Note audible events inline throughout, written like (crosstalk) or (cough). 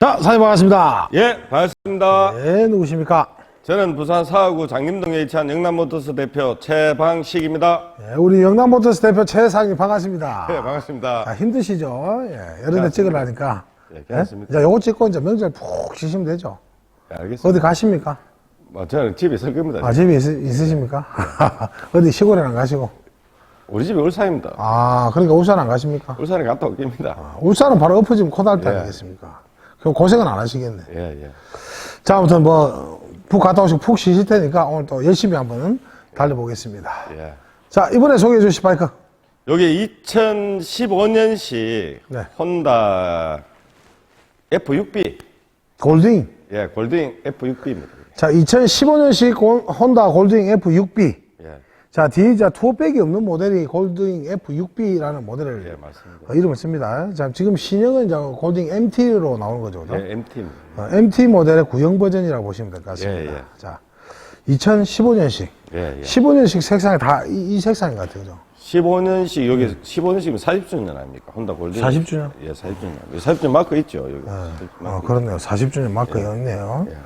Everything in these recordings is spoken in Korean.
자, 사장님 반갑습니다. 예, 반갑습니다. 네, 누구십니까? 저는 부산 사하구 장림동에 위치한 영남모터스 대표 최방식입니다. 네, 우리 영남모터스 대표 최 사장님 반갑습니다. 예, 반갑습니다. 자, 힘드시죠? 예, 여러 대 찍으려니까. 예, 괜찮습니다. 자, 요거 찍고 이제 명절 푹 쉬시면 되죠. 예, 알겠습니다. 어디 가십니까? 뭐, 저는 집에 있을 겁니다. 아, 집에 있, 있으십니까? (laughs) 어디 시골에 안 가시고? 우리 집이 울산입니다. 아, 그러니까 울산 안 가십니까? 울산에 갔다 올깁니다. 아, 울산은 바로 엎어지면 코달때 예. 아니겠습니까? 그럼 고생은 안 하시겠네. 예, 예. 자, 아무튼 뭐, 푹 갔다 오시고 푹 쉬실 테니까 오늘 또 열심히 한번 달려보겠습니다. 예. 자, 이번에 소개해 주실 바이크. 여기 2015년식 네. 혼다 F6B. 골딩. 예, 골딩 F6B입니다. 자, 2015년식 혼다 골딩 F6B. 예, 자, 뒤에 이제 투어백이 없는 모델이 골딩 F6B라는 모델을 예, 맞습니다. 어, 이름을 씁니다. 자, 지금 신형은 이제 골딩 MT로 나오는 거죠. 그죠? 예, MT입니다. 어, MT 모델의 구형 버전이라고 보시면 될 것 같습니다. 예, 예. 자, 2015년식. 예, 예. 15년식 색상이 다 이 색상인 것 같아요. 그죠? 15년식, 여기 15년식이면 40주년 아닙니까? 혼다 골딩. 40주년? 예, 40주년. 40주년 마크 있죠, 여기. 40주년 어, 마크. 그렇네요. 40주년 마크가 있네요. 예.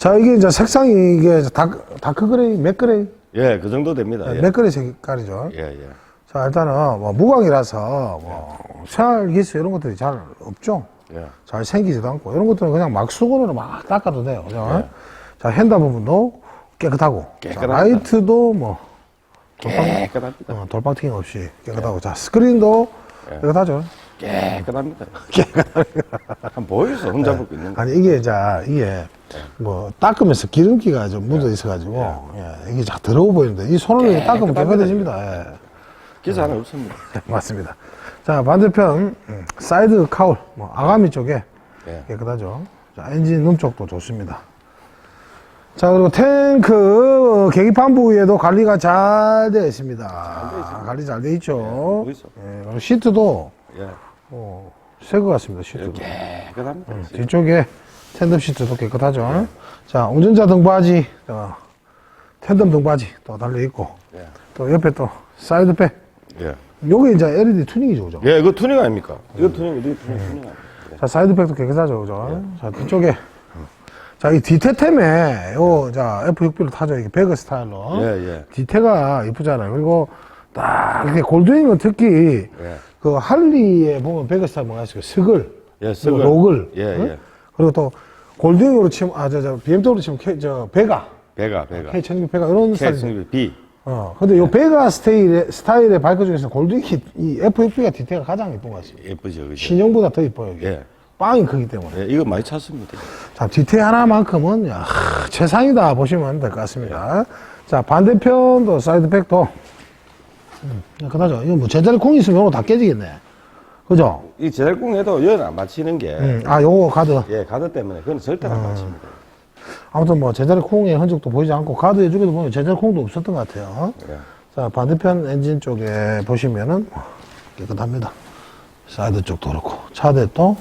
자, 이게 이제 색상이 이게 다크, 다크 그레이, 맥 그레이, 예, 그 정도 됩니다. 예, 맥 그레이 색깔이죠. 예, 예. 자, 일단은 뭐 무광이라서 뭐 생활 기스 이런 것들이 잘 없죠. 예. 잘 생기지도 않고 이런 것들은 그냥 막 수건으로 막 닦아도 돼요. 그죠? 네. 자, 핸다 부분도 깨끗하고, 자, 깨끗합니다. 라이트도 뭐 깨끗합니다. 어, 돌빵 튀김 없이 깨끗하고, 자, 스크린도 네. 깨끗하죠. (laughs) 깨끗합니다. 한 보여서 혼자 보고 있는 거. 아니 이게 자 이게 뭐 닦으면서 기름기가 좀 묻어 있어가지고 예, 이게 자 더러워 보이는데 이 손으로 이렇게 닦으면 깨끗해집니다. 예. 기사 하나 없습니다. (laughs) 맞습니다. 자 반대편 음, 사이드 카울 뭐 아가미 쪽에 예. 깨끗하죠. 자 엔진 룸 쪽도 좋습니다. 자 그리고 탱크 어, 계기판 부위에도 관리가 잘 되어 있습니다. 관리 잘 되어 있죠. 예, 그리고 시트도 예. 어, 새것 같습니다. 시트도. 깨끗합니다. 뒤쪽에 텐덤 시트도 깨끗하죠. 자, 운전자 등받이, 어, 텐덤 등받이 또 달려있고, 예. 또 옆에 또 사이드백. 예. 요게 이제 LED 튜닝이죠, 그죠? 예, 이거 투닝 아닙니까? 이거 투닝, 이거 투닝, 투닝 아닙니까? 예. 자, 사이드백도 깨끗하죠, 그죠? 자, 뒤쪽에. 자, 이 뒤태템에, 요, 자, F6B로 타죠. 이게 배그 스타일로. 예, 예. 뒤태가 이쁘잖아요. 그리고 딱, 이렇게 골드윙은 특히, 예. 그 할리에 보면 뭐가 있어요? 스글. 예, 스글. 로글. 예, 응? 예. 그리고 또, 골드윙으로 치면, 아, 저, 저, BMW로 치면, K, 저, 베가. 배가, 배가. K1600 베가 이런 스타일. K B. 어. 근데 요 베가 스타일의, 스타일의 바이크 중에서 골드윙이 이 F6B가 디테일가 가장 예쁜 것 같습니다. 예쁘죠, 그죠? 신형보다 더 예뻐요. 이게. 예. 빵이 크기 때문에. 예, 이거 많이 찾습니다. 자, 디테일 하나만큼은 야, 최상이다 보시면 될 것 같습니다. 자, 반대편도 사이드백도 음, 그나죠. 이거 뭐 제자리 콩이 있으면 요거 다 깨지겠네. 그죠? 이 제달궁에도 연안 맞히는 게, 음, 아, 요거 가드. 예, 가드 때문에 그건 절대 안 맞춥니다. 아무튼 뭐 제자리 콩의 흔적도 보이지 않고 가드 해주기도 보면 제자리 콩도 없었던 것 같아요. 예. 자, 반대편 엔진 쪽에 보시면은 깨끗합니다. 사이드 쪽도 그렇고 차대도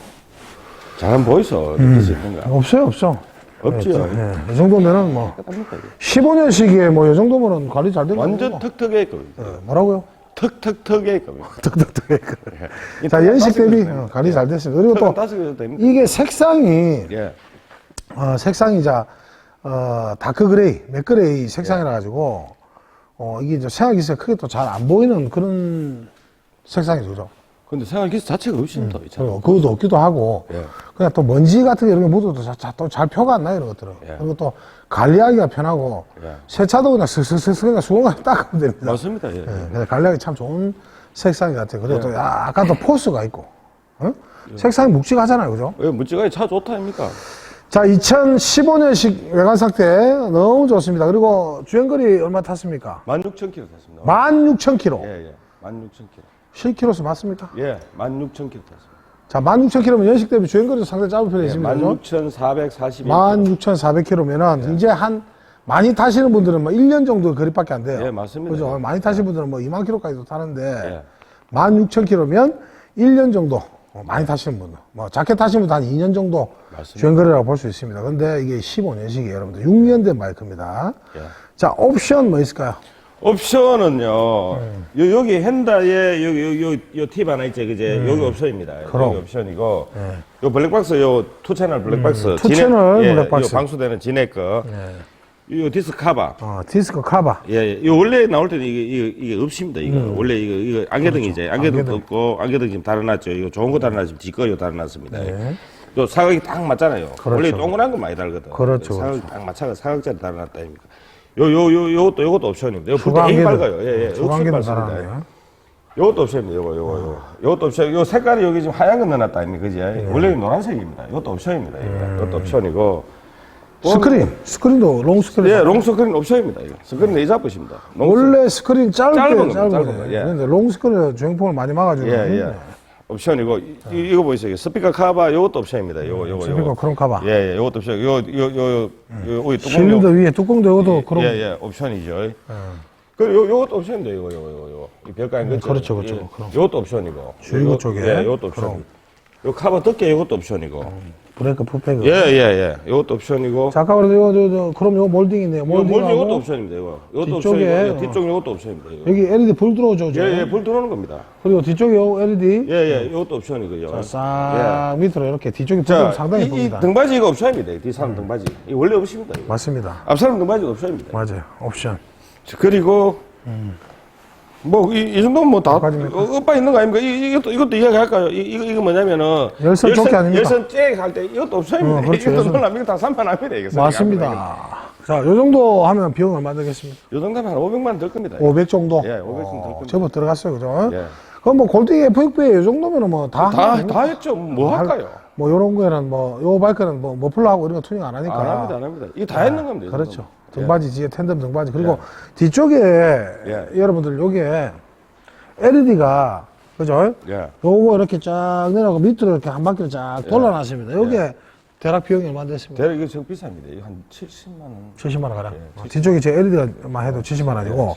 잘안 보이소, 있는가? 없어요, 없어. 없지요. 예, 이 정도면은 뭐 깨끗합니다, 이거. 15년 시기에 뭐 이 정도면은 관리 잘 되고 완전 턱턱의 겁니다. 예, 뭐라고요? 턱턱턱의 (laughs) 겁니다. 예. 자, 연식 대비 어, 관리 잘 됐습니다. 그리고 또 됩니다. 이게 색상이 예. 어, 색상이 자 어, 다크 그레이, 맥 그레이 색상이라 가지고 어, 이게 이제 생활 기세가 크게 또 잘 안 보이는 그런 색상이죠. 그죠? 근데 생활 기술 자체가 훨씬 더 있잖아요. 그리고 그것도 없기도 하고 예. 그냥 또 먼지 같은 게 이런 게 묻어도 또잘 표가 안 나요 이런 것들은 예. 그리고 또 관리하기가 편하고 예. 세차도 그냥 슥슥슥슥 그냥 수건만 닦으면 됩니다 맞습니다. 예. 예, 그래서 관리하기 참 좋은 색상인 것 같아요 그리고 또 약간 또 포스가 있고 어? 색상이 묵직하잖아요 그죠 왜 무지가이 차 좋다 아닙니까? 자 2015년식 외관 상태 너무 좋습니다 그리고 주행거리 얼마 탔습니까 16,000km 탔습니다. 16,000km 예, 예. 16,000km. 실키로수 맞습니까? 예, 16,000km 탔습니다. 자 16,000km면 연식 대비 주행거리도 상당히 짧은 편에 예, 있습니다 그죠? 16,441km. 16,400km면은 이제 한 많이 타시는 분들은 뭐 1년 정도 거리밖에 안 돼요. 예, 맞습니다. 그죠? 예. 많이 타시는 분들은 뭐 2만 킬로까지도 타는데 예. 16,000km면 1년 정도 어, 많이 타시는 분들. 뭐 작게 타시는 분들 한 2년 정도 맞습니다. 주행거리라고 볼 수 있습니다. 근데 이게 15년식이에요, 여러분들. 6년 된 바이크입니다. 예. 자, 옵션 뭐 있을까요? 옵션은요. 요, 여기 핸다에 여기 요, 요팁 하나 있죠, 그제? 여기 옵션입니다. 그럼. 여기 옵션이고. 요 블랙박스 요 투 채널 블랙박스. 음, 투 진액- 채널 예, 블랙박스. 요 방수되는 진액 거. 요 디스크 카바. 어, 디스크 카바. 예, 예. 요 원래 나올 때는 이게, 이게, 이게 없습니다. 이거. 원래 이거, 이거 안개등이죠. 안개등도 음. 그렇죠. 안개등. 없고, 안개등 지금 달아놨죠. 이거 좋은 거 달아놨으면 지꺼요 달아놨습니다. 네. 요 사각이 딱 맞잖아요. 그렇죠. 원래 동그란 거 많이 달거든. 그렇죠, 사각이 딱 맞춰가 사각자리 달아놨다 아닙니까? 요, 요, 요, 요것도, 요것도 옵션입니다. 요거 되게 안개등. 밝아요. 예, 예. 밝습니다. 달아놨네요. 요것도 옵션입니다. 요거, 요거, 요거. 요것도 옵션. 요 색깔이 여기 지금 하얀 거 넣어놨다 아닙니까? 그지? 네. 원래 노란색입니다. 이것도 옵션입니다. 이거. 이것도 옵션이고. 스크린. 스크린도 롱 스크린. 예, 롱 스크린 옵션입니다. 이거. 스크린 내자 보십니다. 롱 원래 스크린 짧게 짧은 짧은 짧은 거, 예. 근데 롱 스크린 주행풍을 많이 막아주는 예, 예. 옵션이고 이, 이- 이거 보이세요? 스피커 카바 요것도 옵션입니다. 요거 요거 스피커 요거. 크롬 카바. 예, 예. 요것도 옵션. 요요요요요 실린더 위에 뚜껑도 이것도 그럼 예, 예. 옵션이죠. 그리고 요 요것도 옵션입니다. 요거 요거 요거. 요거. 이 아닌 거죠. 그렇죠, 그렇죠. 예. 그럼. 요것도 옵션이고. 주유구 요- 쪽에. 예, 요것도 옵션. 그럼. 요 카바 덮개 요것도 옵션이고. 브레이크 풋백은. 예, 예, 예. 요것도 옵션이고. 자, 아까 그래도 이거 저, 저 그럼 이거 몰딩이네요. 요 몰딩 요것도 몰딩하고 옵션입니다. 이거. 요것도 뒤쪽에, 옵션이고. 예, 어. 뒤쪽 요것도 옵션입니다. 이거. 여기 LED 불 들어오죠. 저. 예, 예. 불 들어오는 겁니다. 그리고 뒤쪽에 요 LED 예, 예. 요것도 옵션이고요. 싹 밑으로 이렇게 뒤쪽에 불 상당히 이, 이 봅니다. 등받이 이거 옵션입니다. 이 뒷사람 등받이. 이 원래 없습니다. 이거. 맞습니다. 앞 사람 등받이 옵션입니다. 맞아요. 옵션. 자, 그리고 뭐이 정도면 뭐다 가지입니까? 오빠 있는 거 아닙니까? 이, 이것도 이것도 이야기할까요? 이, 이거 이거 뭐냐면은 열선 조끼 아닙니까? 열선 잭할때 이것도 옵션입니다. 어, 그렇죠. 이것도. 놀랍니다. 다 3만 합니다. 이거 맞습니다. 자, 요 정도 하면 비용 얼마 들겠습니까? 요 정도면 한 500만 원들 겁니다. 500 정도? 예, 500 정도 들 겁니다. 제법 들어갔어요. 그죠? 예. 그럼 뭐 골딩 F6B에 이 정도면은 뭐 다. 다, 다 했죠. 뭐 할- 할까요? 뭐 요런 거에는 뭐, 요 바이크는 뭐 머플러하고 이런 거 투닝 안 하니까. 안 합니다. 안 합니다. 이거 다 했는 겁니다. 이 그렇죠. 정도면. 등받이 뒤에 텐덤 등받이. 그리고 예. 뒤쪽에 예. 여러분들 요게 LED가 그죠? 예. 요거 이렇게 쫙 내려가고 밑으로 이렇게 한 바퀴를 쫙 예. 돌려놨습니다. 요게 대략 비용이 얼마 됐습니까? 대략 이거 지금 비쌉니다. 이거 한 70만 원. 70만 원 가량. 예, 어, 뒤쪽에 제 LED가만 해도 70만 원이고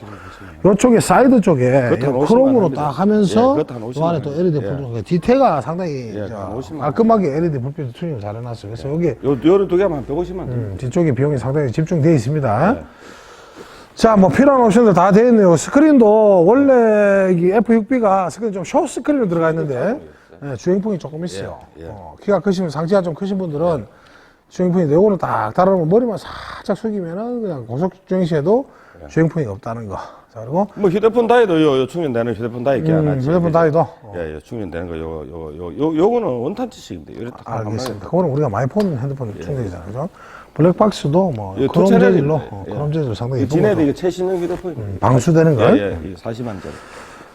요쪽에 사이드 쪽에 그것도 한 50만 크롬으로 합니다. 딱 하면서 예, 그것도 한 요 50만 안에 또 원. LED 예. 불 들어오고 디테가 상당히 예, 저 한 50만 깔끔하게 LED 불빛 투닝을 잘 해놨어요. 그래서 여기 요, 요런 두한 150만 원. 음, 뒤쪽에 비용이 상당히 집중되어 있습니다. 네. 자, 뭐 필요한 옵션들 다 되어 있네요. 스크린도 원래 이 F6B가 스크린 좀쇼 스크린으로 들어가 있는데 예, 주행풍이 조금 있어요. 예, 예. 어, 키가 크시면 상체가 좀 크신 분들은 주행풍인데 요거는 딱 달아놓으면 머리만 살짝 숙이면은 그냥 고속 주행 시에도 예. 주행풍이 없다는 거. 자, 그리고 뭐 휴대폰 다이도 요, 요 충전되는 휴대폰 다이 있게 음, 하나 휴대폰 다이도 어, 예, 예, 충전되는 거, 요, 요, 요, 요, 요 거는 원탄치식인데, 요래 딱한 알겠습니다. 그거는 우리가 많이 본 핸드폰 충전이잖아요. 그죠? 블랙박스도 뭐 예, 크롬 재질로 예. 어, 크롬 재질 상당히 이 예쁜 진해도 거죠. 이게 최신형 휴대폰입니다. 방수되는 걸. 예, 예, 40만 짜리.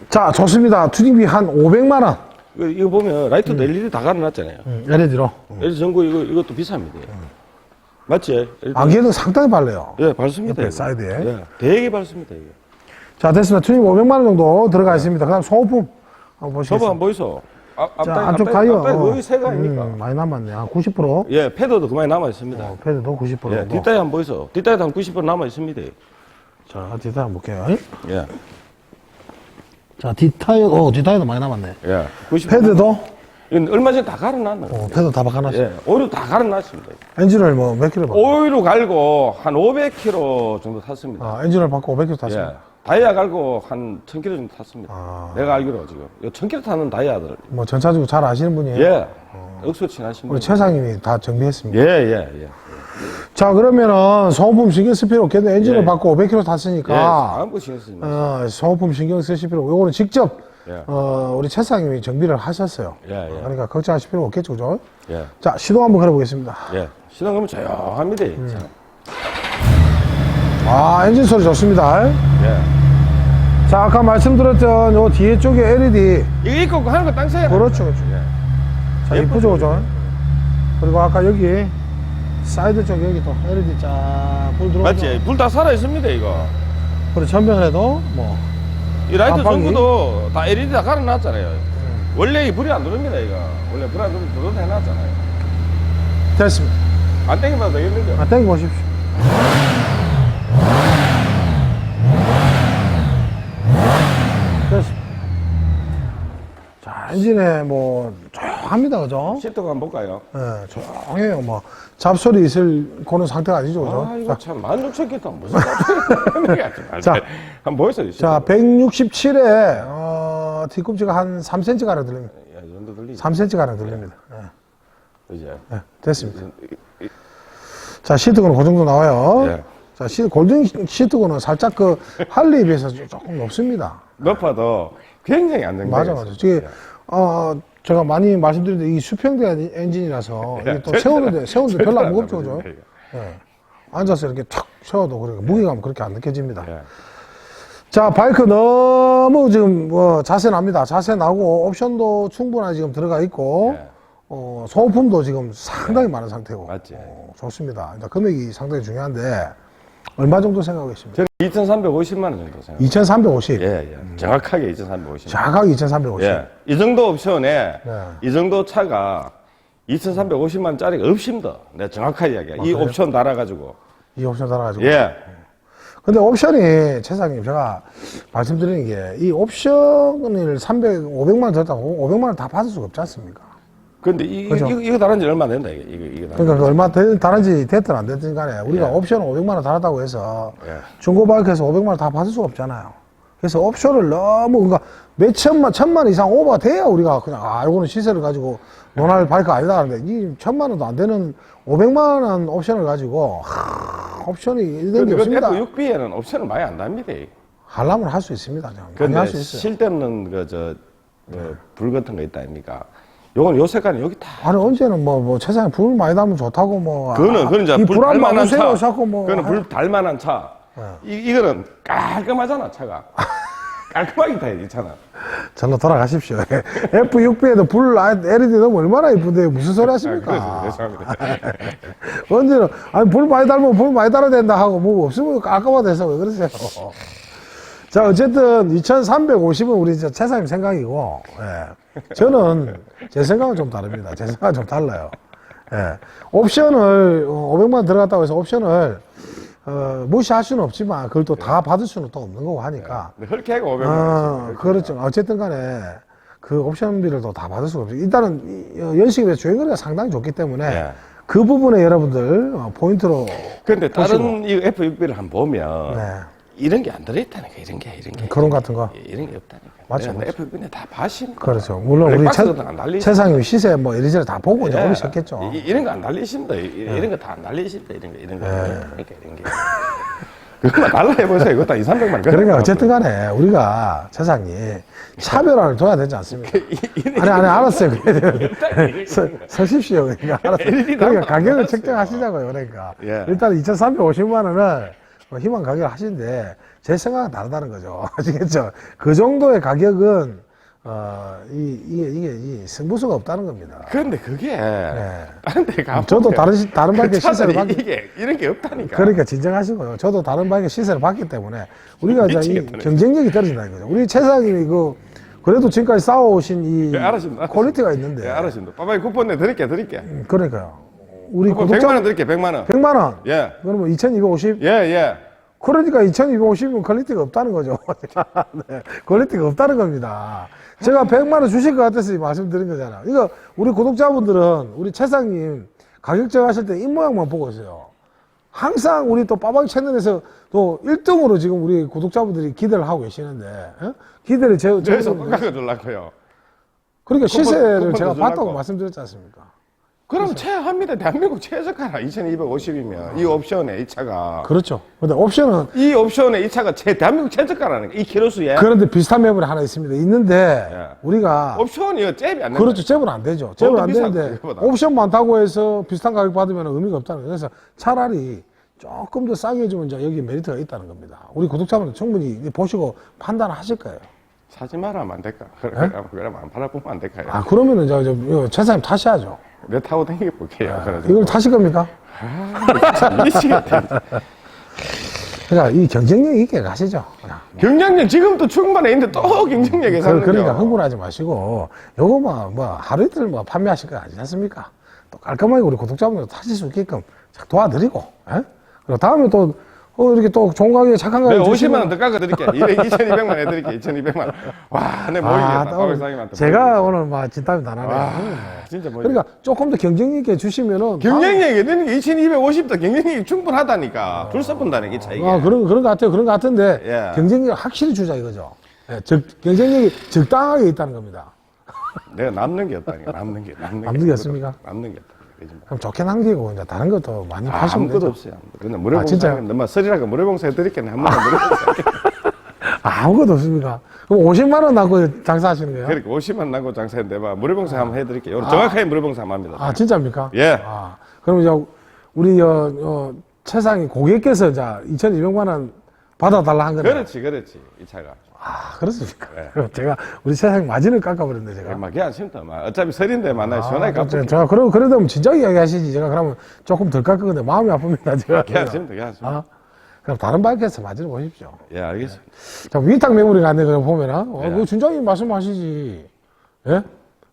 자, 좋습니다. 투닝비 한 500만 원. 이거, 이거 보면 라이트 LED 다 갈아놨잖아요. LED로. LED 전구 이거, 이것도 비쌉니다. 맞지? LED. 안개는 상당히 발려요. 예, 밝습니다. 옆에 이거. 사이드에. 예, 되게 밝습니다, 이거. 자, 됐습니다. 투닝 500만 원 정도 들어가 있습니다. 그 다음 소모품 한번 저거 보시겠습니다. 안 보이소? 앞, 앞, 자, 앞, 안쪽 앞, 타이어. 앞에 어, 거의 새가 아닙니까? 음, 많이 남았네. 한 90%. 예, 패드도 그만이 남아 있습니다. 어, 패드도 90% 예, 정도. 뒷다리 안 보이소? 뒷다리도 한 90% 남아 있습니다. 자, 뒷타이어 한번 볼게요. 예, 자, 뒷타이어, 어, 뒷타이어도 많이 남았네. 예. 90% 패드도, 이건 얼마 전에 다 갈아놨나? 어, 패드 다 바꿔놨어 요. 예, 오히려 다 갈아놨습니다. 엔진을 뭐 몇 킬로 바꿔? 오일로 갈고 한 500km 정도 탔습니다. 아, 엔진을 바꿔 500킬로 탔습니다. 예. 다이아 갈고 한 1000km 정도 탔습니다. 아. 내가 알기로 지금. 요 1000km 타는 다이아들. 뭐 전차적으로 잘 아시는 분이에요. 예. 억수 친하신 우리 분. 최 상님이 다 정비했습니다. 예, 예, 예. 자, 그러면은 소모품 신경 쓸 필요 없겠네. 엔진을 예. 바꿔 500km 예. 탔으니까. 아무 신경 쓰지 마세요. 어, 소모품 신경 쓰실 필요 없고, 요거는 직접, 예. 어, 우리 최상님이 정비를 하셨어요. 예, 예. 그러니까 걱정하실 필요 없겠죠, 그죠? 예. 자, 시동 한번 걸어보겠습니다. 예. 시동 가면 조용합니다. 음. 참. 아, 엔진 소리 좋습니다. 예. 자, 아까 말씀드렸던 요 뒤에 쪽에 LED. 이거 입고 하는 거 땅서야. 그렇죠, 그렇죠. 예. 자, 이쁘죠, 그죠? 그리고 아까 여기, 사이드 쪽 여기 또 LED 쫙불 들어오죠. 맞지? 불 다 살아 있습니다, 이거. 그리고 해도 뭐, 이 라이트 깜빡이? 전구도 다 LED 다 갈아놨잖아요. 원래 이 불이 안 들어옵니다, 이거. 원래 불 안 들어오면 들어도 해놨잖아요. 됐습니다. 안 땡기면 되겠는데. 아, 땡겨 보십시오. 됐습니다. 자, 엔진에 뭐, 조용 합니다, 그죠? 시트가 한번 볼까요? 예, 조용해요. 뭐, 잡소리 있을 그런 상태가 아니죠, 그죠? 아, 이거 참, 만 육천 개 무슨 깜짝이야. (laughs) 자. 한번 보여주세요. 자, 167에, 어, 뒤꿈치가 한 3cm 가량 들립니다. 야, 이 정도 들리지. 3cm 가량 들립니다. 예, 이제. 예, 됐습니다. 자, 시트고는 그 정도 나와요. 예. 자, 시, 골든 시트고는 살짝 그 할리에 비해서 조금 높습니다. 높아도 굉장히 안정적이에요. 맞아, 맞아. 저게, 어, 제가 많이 말씀드렸는데 이 수평대 엔진이라서 (laughs) 이게 또 세우는데, 세우는데 별로 안 무겁죠, 그죠? 예. 앉아서 이렇게 탁 세워도 그러니까 무게감 그렇게 안 느껴집니다. 예. 자, 바이크 너무 지금 뭐 자세 납니다. 자세 나고 옵션도 충분하게 지금 들어가 있고, 예. 어, 소모품도 지금 상당히 많은 상태고. 맞지. 어, 좋습니다. 이제 금액이 상당히 중요한데, 얼마 정도 생각하고 있습니다? 저는 2,350만 원 정도 생각. 2350. 예, 예. 정확하게 2,350만 정확하게 2350. 예. 이 정도 옵션에 네. 이 정도 차가 2,350만 원짜리가 없습니다. 내가 정확하게 이야기해. 이 아, 그래요? 옵션 달아가지고. 이 옵션 달아가지고. 예. 근데 옵션이, 최상님, 제가 말씀드리는 게, 이 옵션을 300, 500만 원 들었다고 500만 원 다 받을 수가 없지 않습니까? 근데 이, 그죠? 이거, 이거 달은 지 얼마 안 된다. 이거, 이거 달은 그러니까 그 얼마 되- 다른지 됐든 안 됐든 간에 우리가 예. 옵션 500만 원 달았다고 해서 예. 중고바이크에서 500만 원 다 받을 수가 없잖아요. 그래서 옵션을 너무 그러니까 몇 천만 천만 이상 오버가 돼야 우리가 그냥 아 이거는 시세를 가지고 논할 바이크 아니다 하는데 이 천만 원도 안 되는 500만 원 옵션을 가지고 하, 옵션이 이런 게 근데 그 없습니다. F6B에는 옵션을 많이 안 답니다. 하려면 할 수 있습니다. 그냥. 많이 근데 할수 있어요. 쓸데없는 그, 저, 그, 불 같은 거 있다 아닙니까? 요건 요 색깔은 여기 다. 아니 언제는 뭐, 뭐 세상에 불 많이 달면 좋다고 뭐 그거는, 그건 이제 불 달만한 차. 자꾸 뭐 그거는 하- 불 달만한 차. 이, 이거는 깔끔하잖아, 차가. (laughs) 깔끔하게 타야지, 이 차는. 절로 돌아가십시오. (laughs) F6B에도 불 LED 넣으면 얼마나 이쁜데 무슨 소리 아, 하십니까? 그래서 죄송합니다. (laughs) 언제는 아니 불 많이 달면 불 많이 달아야 된다 하고 뭐 없으면 깔끔하다 해서 왜 그러세요? 자 어쨌든 2350은 우리 이제 최사님 생각이고 예. 저는 제 생각은 좀 다릅니다. 제 생각은 좀 달라요. 예. 옵션을 어, 500만 원 들어갔다고 해서 옵션을 어, 무시할 수는 없지만 그걸 또다 받을 수는 또 없는 거고 하니까 근데 헐케가 500만 아, 원. 그렇죠. 어쨌든 간에 그 옵션비를 또 다 받을 수가 없죠. 일단은 이, 어, 연식에 비해서 주행거리가 상당히 좋기 때문에 예. 그 부분에 여러분들 어, 포인트로 보시고. 다른 이 F6B를 한번 보면 네. 이런 게 안 들어있다니까, 이런 게, 이런 게. 그런 같은 거. 이런 게 없다니까. 맞죠, 내가 맞죠. F6B는 다 봐십니다. 그렇죠. 물론 우리 박스 최, 같은 거안 달리시- 최상님 시세 뭐 이리저리 다 보고 이제 예. 오르셨겠죠. 이, 이런 거 안 달리십니다. 이, 이런 거 다 안 달리십니다. 이런 거, 이런 거. 그러니까 이런 게. (laughs) 그거만 달라 해보세요. 이거 다 2, 300만. 그러니까 어쨌든 간에 우리가 최상님 차별화를 둬야 되지 않습니까? (laughs) 아니, 아니, 알았어요. (laughs) 서, 서십시오. 그러니까 알았어요. 그러니까 가격을 책정하시자고요. 그러니까. 예. 일단 2,350만 원을 뭐 희망 가격을 하시는데 제 생각은 다르다는 거죠. (laughs) 아시겠죠? 그 정도의 가격은, 어, 이, 이게, 이게, 이 승부수가 없다는 겁니다. 그런데 그게 다른 데 가면 네. 저도 다른, 시- 다른 그 바이크 시세를 받기, 이게 이런 게 없다니까. 그러니까 진정하시고요. 저도 다른 바이크 시세를 받기 때문에 우리가 이제. 경쟁력이 떨어진다는 거죠. 우리 최상님이 그, 그래도 지금까지 쌓아오신 이 네, 알았습니다. 퀄리티가 있는데. 예, 알았습니다. 빠바이 쿠폰 내 드릴게, 드릴게. 음, 그러니까요. 우리 구독자 100만 원 드릴게, 100만 원. 100만 원. 예, 그러면 2,250? 예, 예. 그러니까 2,250이면 퀄리티가 없다는 거죠. (laughs) 네, 퀄리티가 없다는 겁니다. 제가 100만 원 주실 것 같아서 말씀드린 거잖아요. 이거 우리 구독자분들은 우리 최상님 가격 정하실 때 입모양만 보고 있어요. 항상 우리 또 빠방이 채널에서 또 1등으로 지금 우리 구독자분들이 기대를 하고 계시는데 어? 기대를 제, 제, 저에서 깎아 주려고요. 그러니까 시세를 쿠폰 제가 주려고. 말씀드렸지 않습니까? 그럼 최합니다. 대한민국 최저가라. 2250이면. 이 옵션에 이 차가. 그렇죠. 근데 옵션은 이 옵션에 이 차가 최, 대한민국 최저가라는 게. 이 키로수에. 그런데 비슷한 매물이 하나 있습니다. 있는데 예. 우리가 옵션이 잽이 안 된다. 그렇죠. 잽은 안 되죠. 잽은 안 되는데 그거보다. 옵션 많다고 해서 비슷한 가격 받으면 의미가 없다는 거예요. 그래서 차라리 조금 더 싸게 해주면 이제 여기 메리트가 있다는 겁니다. 우리 구독자분들 충분히 보시고 판단하실 거예요. 사지 말하면 안 될까? 그래, 그러면 안 팔아보면 안 될까요? 아 그러면은 저, 저 이거 최사님 타셔야죠. 내 타고 다니게 볼게요. 그래서. 이걸 타실 겁니까? 미치겠다. 그러니까 이 경쟁력 있게 가시죠. 그냥. 경쟁력 지금도 충분해 있는데 또 경쟁력에 그, 사는 그러니까 거. 흥분하지 마시고 요거 뭐, 뭐 하루 이틀 뭐 판매하실 거 아니지 않습니까? 또 깔끔하게 우리 구독자분들 타실 수 있게끔 자, 도와드리고 예? 그리고 다음에 또 어, 이렇게 또 가격에 착한 내가 주시면 50만 원 더 깎아드릴게. 2,200만 원 해드릴게. 2,200만 원. 와, 내 아, 모이겠다. 또 박박사님한테. 제가 오늘 막 진땀이 다 나네요. 와, 진짜 뭐. 그러니까 조금 더 경쟁력 있게 주시면은 경쟁력이 되는 게 2,250도 경쟁력이 충분하다니까. 둘 써본다는 게 차이가. 아, 그런 그런 것 같아요. 그런 것 같은데 예. 경쟁력 확실히 주자 이거죠. 예, 적, 경쟁력이 적당하게 있다는 겁니다. 내가 남는 게 없다니까. 남는 게. 남는, 남는 게 없습니까? 남는 게 없다. 마. 그럼 좋게 남기고 이제 다른 것도 많이 아, 파시면 아무것도 되죠. 없어요. 아무것도. 근데 무료봉사. 진짜요? 너무 쓰리라고 무료봉사 해드릴게. 한 번만 무료봉사. 아무것도 없습니까? 그럼 50만 원 나고 장사하시는 거예요? 그러니까 50만 나고 장사했는데 봐. 무료봉사 한번 해드릴게요. 오늘 정확하게 무료봉사 한번 합니다. 아 진짜입니까? 예. 아 그럼 이제 우리 어, 어, 최상위 고객께서 이제 2,200만 원 받아달라 한 거네. 그렇지, 그렇지. 이 차가. 아 그렇습니까? 네. 그럼 제가 우리 최상위 마진을 깎아버렸네 제가. 막, 걔안 심다. 막, 어차피 설인데 만나 시원하게 아, 저, 갚을게. 저, 그럼, 그래도 진작 이야기하시지. 제가 그러면 조금 덜 깎는데 마음이 아픕니다. 제가. 걔안 심다, 걔안 심다. 아, 그럼 다른 바이크에서 마진을 보십시오. 예, 알겠습니다. 자, 위탁 매물이 갔네, 그럼 보면은. 어, 예. 그 준장님 말씀하시지. 예?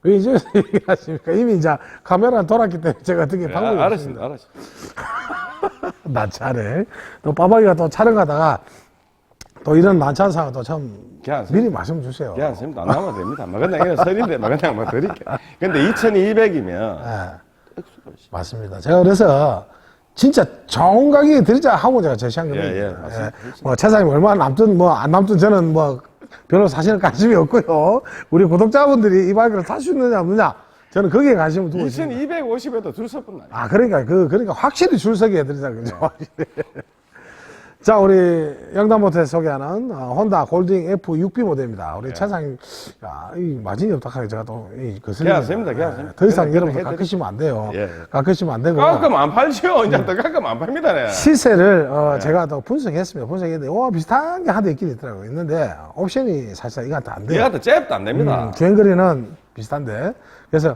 왜 이제 (laughs) 얘기하십니까? 이미 이제 카메라 돌았기 때문에 제가 어떻게 방법이 아. 알았습니다, 알았습니다. (laughs) 난차네. 또 빠박이가 또 촬영하다가 또 이런 또참 걔안 심다. 미리 말씀 주세요. 심다. 안 나면 됩니다. 막 그냥 이거 설인데 막 그냥 막 드릴게. 근데 2200이면 예. 맞습니다. 제가 그래서 진짜 좋은 가격에 드리자 하고 제가 제시한 겁니다. 예, 예, 맞습니다. 뭐 최사님 얼마 남든 뭐 안 남든 저는 뭐 별로 사실은 관심이 없고요. 우리 구독자분들이 이 바이크를 탈 수 있느냐 없느냐 저는 거기에 관심을 두고 있습니다. 2250에도 줄 서뿐 아니 아 그러니까 그 그러니까 확실히 줄 서게 해드리자 그죠. (laughs) 자 우리 영남모터에서 소개하는 어, 혼다 골딩 F6B 모델입니다. 우리 차장님 야, 이 마진이 없다하게 제가 또 이 거슬리 걔안 씁니다, 걔안 씁니다. 더 이상 여러분들 해드리- 깎으시면 안 돼요. 예, 예. 깎으시면 안 되고 깎으면 안 팔죠. 이제 더 깎으면 안 팝니다. 네. 시세를 어, 제가 또 분석했습니다. 분석했는데 와 비슷한 게 하나 있긴 있더라고요. 있는데 옵션이 사실 이거 안 돼요. 얘가 더 잽도 안 됩니다. 음, 주행거리는 비슷한데 그래서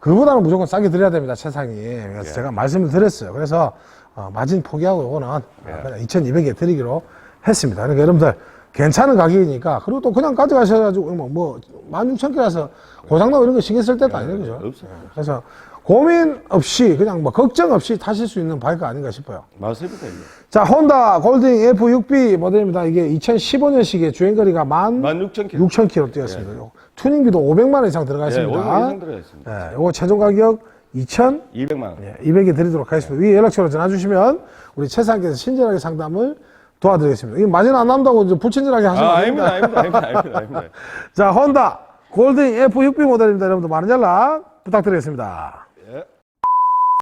그보다는 무조건 싸게 드려야 됩니다 최상이 그래서 예. 제가 말씀을 드렸어요 그래서 어, 마진 포기하고 요거는 예. 그냥 2200에 드리기로 했습니다 그러니까 여러분들 괜찮은 가격이니까 그리고 또 그냥 가져가셔가지고 뭐, 뭐 16,000개라서 고장나고 이런 거 신경 쓸 때도 아니에요 그죠 예, 없어요. 그래서 고민 없이 그냥 뭐 걱정 없이 타실 수 있는 바이크 아닌가 싶어요 맞습니다. 이게. 자 혼다 골딩 F6B 모델입니다 이게 2015년식의 주행거리가 만 16,000km. 6,000km 뛰었습니다. 투닝비도 500만 원 이상 들어가 예, 있습니다. 500만 이상 들어가 있습니다. 예, 요거 최종 가격 2,200에 200만 원. 드리도록 하겠습니다. 위에 연락처로 전화 주시면 우리 최상께서 친절하게 상담을 도와드리겠습니다. 이 마진 안 남다고 이제 불친절하게 하시면 아, 안 아닙니다. 아닙니다, 아닙니다, 아닙니다, 아닙니다. (laughs) 자, 혼다 골딩 F6B 모델입니다. 여러분들 많은 연락 부탁드리겠습니다. 예.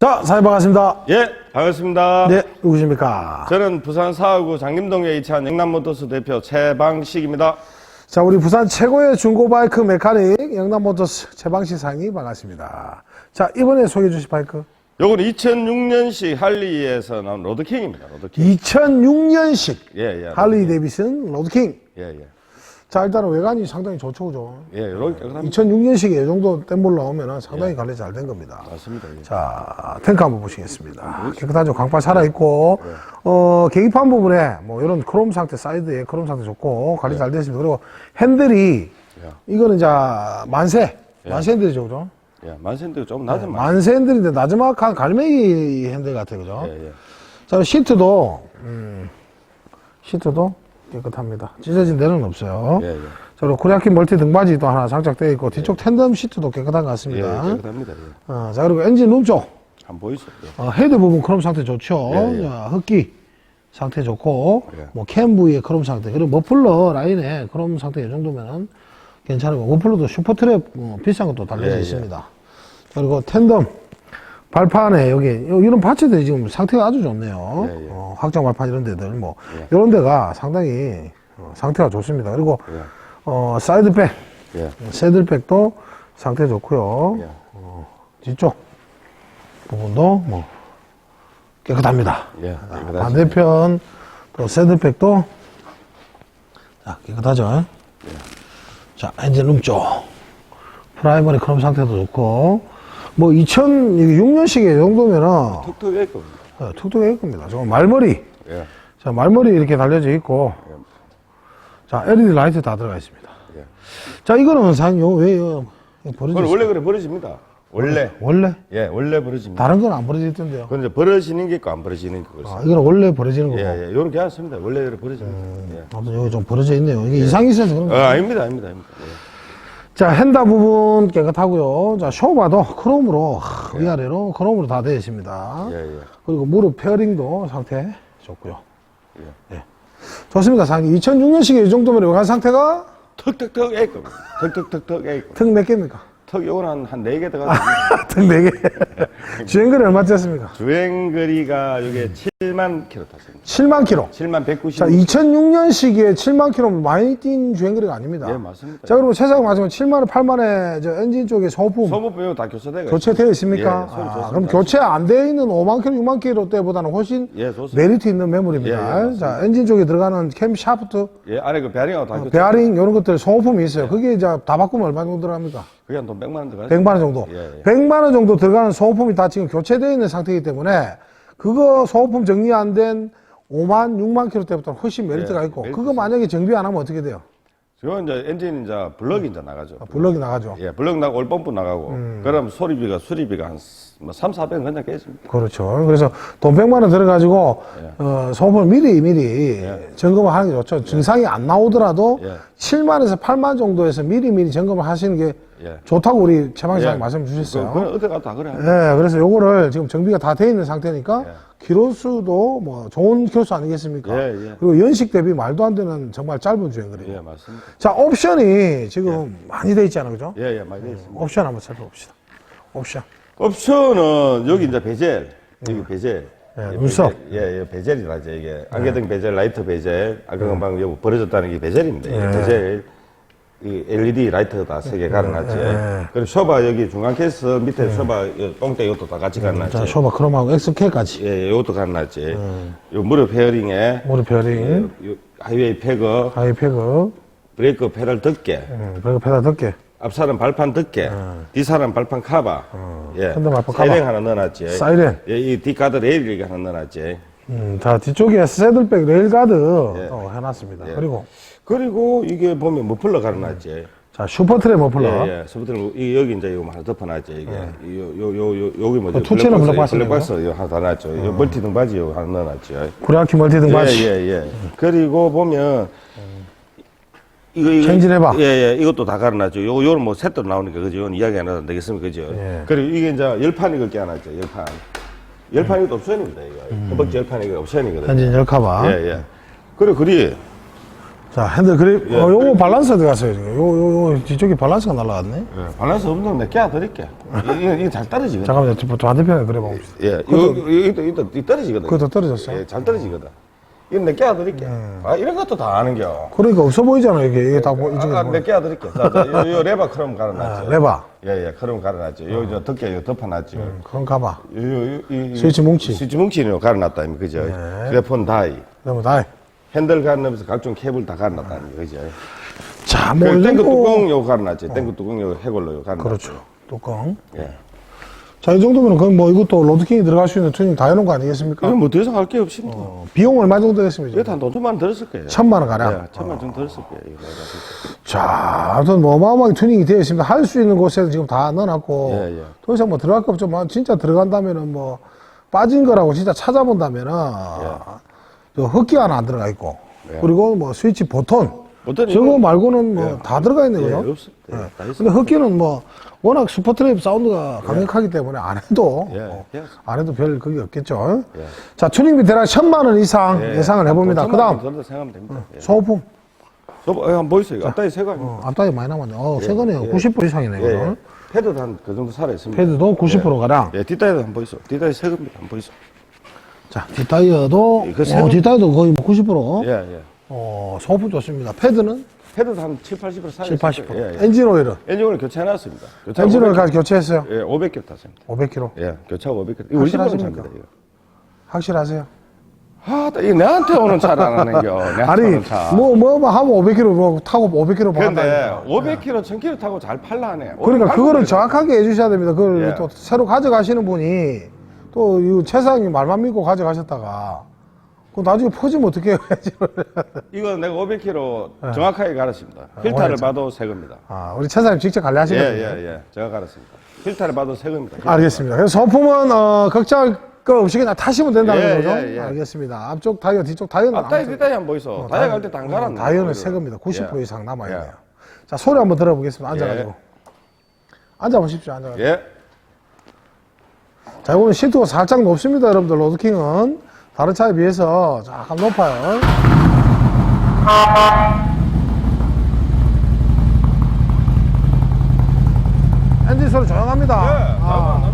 자, 사장님 반갑습니다. 예, 반갑습니다. 네, 누구십니까? 저는 부산 사하구 장림동에 위치한 영남모터스 대표 최방식입니다. 자, 우리 부산 최고의 중고 바이크 메카닉 영남모터스 최방시 상이 반갑습니다. 자, 이번에 소개해 주실 바이크 요건 2006년식 할리에서 나온 로드킹입니다. 로드킹. 2006년식 예, 예. 할리 데이비슨 로드킹. 예, 예. 자, 일단은 외관이 상당히 좋죠, 그죠? 예, 깨끗합니다. 2006년식에 이 정도 땜볼 나오면 상당히 관리 잘 된 겁니다. 맞습니다. 예. 자, 탱크 한번 보시겠습니다. 깨끗하죠? 광판 살아있고, 어, 계기판 부분에 뭐 이런 크롬 상태, 사이드에 크롬 상태 좋고, 관리 잘 됐습니다. 그리고 핸들이, 예. 이거는 이제 만세, 만세 핸들이죠, 그죠? 예, 만센도 좀 낮은 만. 만세 핸들인데 나지막한 갈매기 핸들 같아요, 그죠? 예, 예. 자, 시트도, 음, 시트도 깨끗합니다. 찢어진 데는 없어요. 예, 예. 자, 그리고 코리아키 멀티 등받이도 하나 장착되어 있고, 뒤쪽 텐덤 시트도 깨끗한 것 예, 같습니다. 깨끗합니다. 예. 어, 자, 그리고 엔진 룸 쪽, 한번 보이죠? 예. 어, 헤드 부분 크롬 상태 좋죠. 예, 예. 자, 흡기 상태 좋고, 예. 뭐, 캠 부위에 크롬 상태, 그리고 머플러 라인에 크롬 상태 이 정도면은 괜찮은 거. 머플러도 슈퍼트랩 어, 비싼 것도 달려져 예, 예. 있습니다. 그리고 텐덤, 발판에 여기, 요- 이런 파츠들이 지금 상태가 아주 좋네요. 예, 예. 어, 확장 발판 이런 데들, 뭐, 예. 이런 데가 상당히 어, 상태가 좋습니다. 그리고, 예. 어, 사이드백, 예. 새들백도 상태 좋고요. 예. 뒤쪽 부분도 뭐 깨끗합니다. 예. 아, 깨끗하십니다. 반대편 또 새들백도 자, 깨끗하죠. 자 엔진룸 쪽 프라이머리 크롬 상태도 좋고 뭐 2006년식의 정도면은 툭툭 할 겁니다. 어, 툭툭할 겁니다. 저 말머리 예. 자 말머리 이렇게 달려져 있고 자 LED 라이트 다 들어가 있습니다. 예. 자 이거는 사장님 왜 이거 버려져 그건 있어요? 원래 그래 버려집니다. 원래 원래? 예 원래 벌어집니다. 다른 건 안. 그건 이제 벌어지는 게 있고 안 벌어지는 게 있고 아, 이거는 원래 벌어지는 거고. 예, 예. 요런 게 않습니다. 원래 이렇게 벌어집니다. 예. 아무튼 여기 좀 벌어져 있네요. 이게 이상이 있어서 그런 어, 거. 아닙니다, 아닙니다, 아닙니다. 예. 자, 핸다 부분 깨끗하고요. 자, 쇼바도 크롬으로, 하, 위아래로 크롬으로 다 되어 있습니다. 예, 예. 그리고 무릎 페어링도 상태 좋고요. 예. 좋습니다. 상이 2006년식에 이 정도면 여간 상태가 턱턱턱 A급. 턱턱턱턱 A급. 턱 몇 개입니까? 턱 요건 한, 한 4개 들어가서 (laughs) 턱 4개. 주행거리 얼마 뛰었습니까? 주행거리가 이게 7만 킬로 탔습니다. 7만 킬로. 7만 190. 자, 2006년 시기에 7만 킬로면 많이 뛴 주행거리가 아닙니다. 예, 맞습니다. 자, 그리고 최상 맞으면 7만에 8만에 저 엔진 쪽에 소품 소모품이 다 교체되고 교체되어 있습니까? 예, 소리 아, 좋습니다. 그럼 교체 안 되어 있는 5만 킬로, 6만 킬로 때보다는 훨씬 예, 좋습니다. 메리트 있는 매물입니다. 예, 예, 맞습니다. 자, 엔진 쪽에 들어가는 캠 샤프트, 예, 안에 그 베어링하고 다 교체. 베어링 이런 것들 소모품이 있어요. 그게 이제 다 바꾸면 얼마 정도 들어갑니까? 그게 한돈 100만 원 들어가요. 100만 원 정도. 예, 예. 100만 원 정도 들어가는 소모품이 다 지금 교체되어 있는 상태이기 때문에 그거 소모품 정리 안 된 5만, 6만 킬로 때부터 훨씬 메리트가 예, 있고 메리트 그거 만약에 정비 안 하면 어떻게 돼요? 지금 이제 엔진 이제 블럭이 이제 나가죠. 아, 블럭이 나가죠. 예, 블럭 나고 올펌프 나가고. 음. 그럼 소리비가 수리비가 한 뭐 3, 400원 그냥 깨집니다. 그렇죠. 그래서 돈 100만 원 들어가지고 예. 어, 소음을 미리 미리 점검을 하는 게 좋죠. 증상이 안 나오더라도 예. 7만에서 8만 정도에서 미리 미리 점검을 하시는 게 예. 좋다고 우리 최방사님 예. 말씀 주셨어요. 그, 그 어디 가도 다 그래. 네, 그래서 요거를 지금 정비가 다 돼 있는 상태니까 예. 키로수도 뭐 좋은 키로수 아니겠습니까? 예, 예. 그리고 연식 대비 말도 안 되는 정말 짧은 주행 거리예요. 예, 맞습니다. 자, 옵션이 지금 많이 돼 있잖아요, 그죠? 예, 예, 많이 돼 있습니다. 옵션 한번 살펴봅시다. 옵션. 옵션은 여기 이제 베젤, 여기 베젤. 예, 이 눈썹. 베젤, 예, 예, 베젤이라죠 이게 안개등 베젤, 라이트 베젤. 아까 금방 여기 버려졌다는 게 베젤입니다. 이게 예. 베젤. 이 LED 라이트 다 세 개 갈아놨지. 예. 그리고 쇼바 여기 중간 케이스 밑에 쇼바 이 똥대 이것도 다 같이 자, 갈아놨지. 쇼바 크롬하고 엑스케까지. 예, 이것도 갈아놨지. 요 무릎 페어링에 모드 베어링, 요 하이웨이 패거, 하이 패그, 브레이크 페달 덮개, 음, 그리고 페달 덮개. 앞사람 발판 덮개, 뒤사람 발판 카바, 예, 핸들 발판 사이렌 카바. 하나 넣어놨지. 사이렌. 예, 이 뒷가드 레일이 하나 넣어놨지. 음, 자, 뒤쪽에 새들백 레일가드 예. 어, 해놨습니다. 예. 그리고, 그리고 이게 보면 머플러 갈아놨지. 자, 슈퍼트레 머플러. 예, 예. 서부터 이 여기 이제 이거 하나 덮어놨지 이게. 요, 요, 요, 요, 여기 뭐지? 그 투치는 블랙박스 블랙박스 이거 하나 다 놨죠. 요 멀티 등받이 이거 하나 넣어놨죠. 구리아키 멀티 등 바지. 예, 예, 예. 그리고 보면 이거 이거 해봐. 예, 예. 이것도 다 갈아놨죠. 요 요는 뭐 셋도 나오니까 그죠? 이건 이야기 안 해도 되겠습니까? 그죠? 예. 그리고 이게 이제 열판이 그렇게 안 왔죠. 열판. 열판 이것도 옵션입니다. 이거. 허벅지 열판 이거 옵션이거든요. 엔진 열카바. 예, 예. 그리고 그리 자, 핸들 그립. 예. 어, 요거 밸런스 어디 갔어요, 지금? 요, 요, 요, 뒤쪽에 밸런스가 날라갔네? 예, 밸런스 없는 건 내가 드릴게. (laughs) 이거, 이거 잘 떨어지거든. 잠깐만요. 저 반대편에 그래 봅시다. 예, 이거, 이거, 이거 떨어지거든. 그것도 떨어졌어요? 예, 잘 떨어지거든. 이거 내가 드릴게. 아, 이런 것도 다 아는겨. 그러니까 없어 보이잖아요, 이게. 이게 다, 보- 이쪽에. 아까 보면. 몇개 드릴게. 자, 자, 요, 요 레바 크롬 갈아놨죠. 아, 레바. 예, 예, 크롬 갈아놨죠. 요, 저 덮개, 요 덮어놨죠. 그럼 가봐. 요, 요, 요, 이- 스위치 뭉치. 스위치 뭉치는 갈아놨다, 그죠? 네. 휴대폰 다이. 그러면 다 해. 핸들 갈아놓으면서 각종 케이블 다 갈아놨다, 이미, 그죠? 자, 그 뭐, 이거- 뚜껑 요 갈아놨죠. 탱크 뚜껑 요 해골로 요 갈아놨죠. 그렇죠. 뚜껑. 예. 자, 이 정도면 그럼 뭐 이것도 로드킹이 들어갈 수 있는 튜닝 다 해놓은 거 아니겠습니까? 이건 뭐더 이상 할 게 없습니다. 어, 비용 얼마 정도 되겠습니까? 이거 한돈 천만 원 들었을 거예요. 천만 원 가량? 예, 천만 원 정도 들었을 거예요. 이거 내가 봤을 때. 자, 아무튼 뭐 어마어마하게 튜닝이 되어 있습니다. 할 수 있는 곳에는 지금 다 넣어놨고, 예, 예. 더 이상 뭐 들어갈 거 없죠. 뭐 진짜 들어간다면은 뭐, 빠진 거라고 진짜 찾아본다면은, 저 흡기 하나 안 들어가 있고, 예. 그리고 뭐 스위치 보톤, 어떤 저거 이거- 말고는 뭐다 들어가 있는 예, 거죠. 없습니다. 예, 다 근데 있습니다. 흡기는 뭐, 워낙 슈퍼트랩 사운드가 강력하기 때문에 안 해도, 예, 어, 예. 안 해도 별 그게 없겠죠. 예. 자, 튜닝비 대략 천만 원 이상 예, 예상을 해봅니다. 돈그 천만 원 다음, 정도 생각하면 됩니다. 예. 저, 어, 한번 보이세요. 앞다리 아닙니까? 어, 앞다리 많이 남았네. 어, 새 거네요. 예. 90% 이상이네요. 예. 예. 패드도 한 그 정도 살아 있습니다. 패드도 90% 가량. 예, 뒷다리도 한번 보이소. 뒷다리 새 겁니다. 한번 보이소. 자, 뒷타이어도, 이거 어, 새로- 뒷타이어도 거의 뭐 90%. 예, 예. 어, 소품 좋습니다. 패드는 패드도 한 7, 80% 7, 살아있습니다. 80%. 예, 예. 엔진 오일은? 엔진 오일 교체해놨습니다. 교체 엔진 오일까지 교체했어요. 예, 500km 탔습니다. 500km. 예, 교체하고 500km. 이거 우리 집으로 확실하십니까? 차입니다, 이거. 확실하세요? 아, 이거 내한테 오는 차를 안 하는겨. 내한테 아니, 오는 차. 뭐, 뭐, 뭐 하면 500km 뭐 타고 500km 뭐 근데 한다니까. 500km, 1000km 타고 잘 팔라 하네. 그러니까 그거를 저 정확하게 해주셔야 됩니다. 그걸 예. 또 새로 가져가시는 분이 또 이 최상이 말만 믿고 가져가셨다가 그 나중에 퍼지면 어떻게 (laughs) 해야지. 이거 내가 500km 정확하게 갈았습니다. 필터를 네. 오늘 봐도 새 겁니다. 아, 우리 최사님 직접 관리하시는 예. 예, 예. 제가 갈았습니다. 필터를 봐도 새 겁니다. 알겠습니다. 그래서 소품은 어, 걱정할 거 없이 그냥 타시면 된다는 예, 거죠? 예, 예. 알겠습니다. 앞쪽 타이어, 뒤쪽 타이어는 앞다리 아무튼- 뒷다리 한번 보이소. 어, 다이아 갈때 당가라. 다이어는 새 겁니다. 90% 이상 남아있네요. 예. 자, 소리 한번 들어보겠습니다. 앉아가지고. 예. 앉아보십시오, 앉아가지고. 예. 자, 이거는 시트가 살짝 높습니다, 여러분들. 로드킹은. 다른 차에 비해서 약간 높아요. 엔진 소리 조용합니다. 예. 아,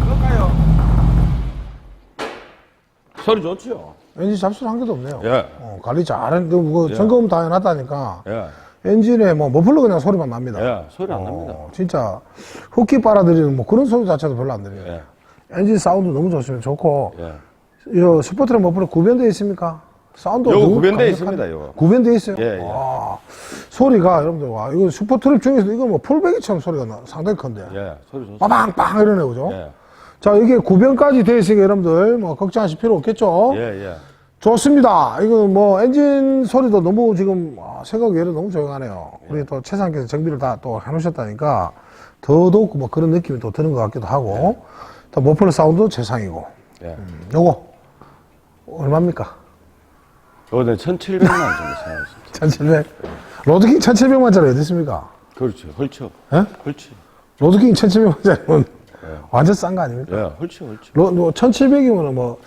그럴까요? 소리 좋지요. 엔진 잡술 한 개도 없네요. 예. 어, 관리 잘했는데, 뭐, 점검 다 해놨다니까. 예. 엔진에 뭐, 머플러 그냥 소리만 납니다. 예. 소리 안 납니다. 어, 진짜, 흡기 빨아들이는 뭐 그런 소리 자체도 별로 안 들려요. 예. 엔진 사운드 너무 좋습니다. 좋고, 예. 이 스포트랑 머플러 구변되어 있습니까? 사운드 요거 구변되어 있습니다, 요거. 구변되어 있어요? 예, 예. 와, 소리가 여러분들 와 이거 슈퍼트럭 중에서도 이거 뭐 폴베기처럼 소리가 나, 상당히 큰데 예. 소리 좋습니다. 빠방빵 이러네 그죠? 예. 자 이게 구변까지 되어 있으니까 여러분들 뭐 걱정하실 필요 없겠죠? 예. 예. 좋습니다. 이거 뭐 엔진 소리도 너무 지금 아, 생각 외로 너무 조용하네요. 우리 또 최상께서 정비를 다 또 해놓으셨다니까 더더욱 뭐 그런 느낌이 또 드는 것 같기도 하고 또 머플러 사운드 최상이고 예. 요거 얼마입니까? 요거는 1,700만 원 정도 생각했습니다. 1700 (laughs) 로드킹 1700만 짜리 어디 있습니까? 그렇죠. 헐죠. 예? 헐지. 로드킹 1700만 짜리면 완전 싼 거 아닙니까? 예. 헐지. 헐지. 로, 뭐 1700이면 뭐,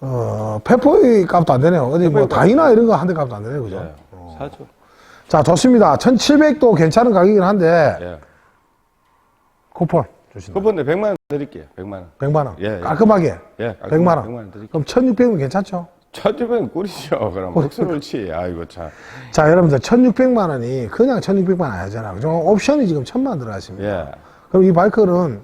어, 페퍼의 값도 안 되네요. 어디 뭐 페퍼의 다이나 이런 거 한 대 값도 안 되네요. 그죠? 예. 사죠. 자, 좋습니다. 1700도 괜찮은 가격이긴 한데, 예. 쿠폰 주신다. 그분데 100만 원 드릴게요. 100만 원. 100만 원. 예, 예. 깔끔하게. 예. 100만 원. 100만 원 드릴게요. 그럼 1600은 괜찮죠? 1,600원 꿀이죠. 그럼 흑수 옳지. 아이고 참. 자, 여러분들 1600만 원이 그냥 1600만 원 아니잖아. 그죠? 옵션이 지금 1000만원 들어갔습니다. 예. 그럼 이 바이크는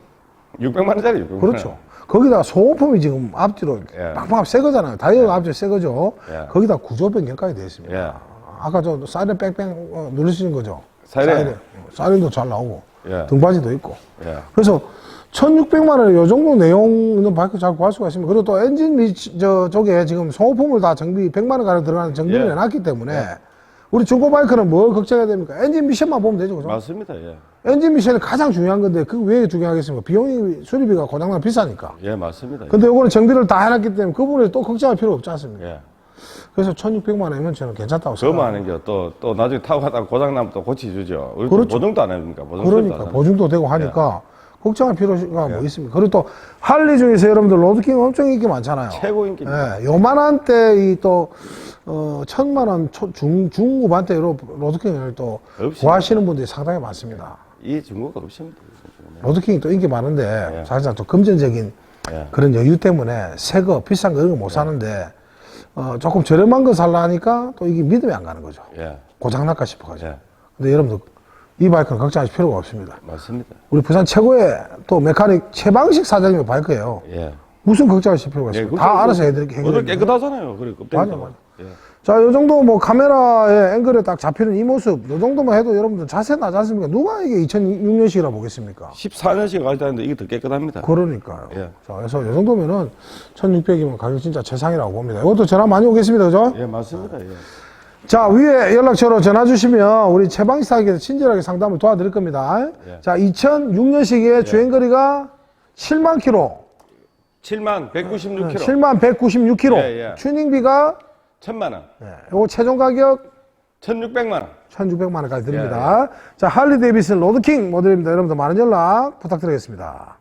600만 원짜리 600만 원. 그렇죠. 거기다 소모품이 지금 앞뒤로 예. 빵빵 새 거잖아요. 다이어가 앞뒤 새 거죠. 예. 거기다 구조 변경까지 되어 있습니다. 예. 아까 저 사이렌 뺑뺑 어, 누르시는 거죠. 사이렌. 어, 사이렌 도 잘 나오고 예. 등받이도 있고. 예. 그래서 1600만 원에 요 정도 내용 있는 바이크 잘 구할 수가 있습니다. 그리고 또 엔진 미, 저, 쪽에 지금 소모품을 다 정비, 100만 원 가량 들어가는 정비를 예. 해놨기 때문에 우리 중고 바이크는 뭘 걱정해야 됩니까? 엔진 미션만 보면 되죠. 그죠? 맞습니다. 예. 엔진 미션이 가장 중요한 건데 그 왜 중요하겠습니까? 비용이, 수리비가 고장나면 비싸니까. 예, 맞습니다. 근데 요거는 정비를 다 해놨기 때문에 그 부분에 또 걱정할 필요 없지 않습니까? 예. 그래서 1600만 원이면 저는 괜찮다고 생각합니다. 하는 게 또, 또 나중에 타고 가다가 고장 나면 또 고치 주죠. 우리 그렇죠. 보증도 안 해줍니까? 보증 그러니까. 보증도 되고 하니까 걱정할 필요가 뭐 있습니까? 그리고 또 할리 중에서 여러분들 로드킹 엄청 인기 많잖아요. 최고 인기입니다. 예, 요만한 때이또 어, 천만 원 초, 중, 중후반 때 로- 로드킹을 또 없습니다. 구하시는 분들이 상당히 많습니다. 이 중고가 없습니다. 로드킹이 또 인기 많은데 예. 사실상 또 금전적인 예. 그런 여유 때문에 새거 비싼 거 이런 거 못 사는데 어, 조금 저렴한 거 살라 하니까 또 이게 믿음이 안 가는 거죠. 예. 고장날까 싶어가지고. 예. 근데 여러분들 이 바이크는 걱정하실 필요가 없습니다. 맞습니다. 우리 부산 최고의 또 메카닉 최방식 사장님의 바이크예요. 예. 무슨 걱정하실 필요가 예, 있습니까? 다 알아서 해드릴게. 오늘 해드릴게요. 깨끗하잖아요. 껍데기. 맞아, 맞아. 예. 자, 요 정도 뭐 카메라의 앵글에 딱 잡히는 이 모습, 요 정도만 해도 여러분들 자세 나지 않습니까? 누가 이게 2006년식이라 보겠습니까? 14년씩 가지다는데 이게 더 깨끗합니다. 그러니까요. 예. 자, 그래서 요 정도면은 1600이면 가격 진짜 최상이라고 봅니다. 이것도 전화 많이 오겠습니다. 그죠? 예, 맞습니다. 예. 자, 위에 연락처로 전화 주시면 우리 최방식 사에게 친절하게 상담을 도와드릴 겁니다. 예. 자, 2006년식의 주행거리가 7만 킬로. 7만 196kg. 7만 196km. 예, 예. 튜닝비가 천만 원. 예, 요거 최종 가격 1600만 원. 1,600만 원까지 예, 드립니다. 자, 할리 데이비슨 로드킹 모델입니다. 여러분들 많은 연락 부탁드리겠습니다.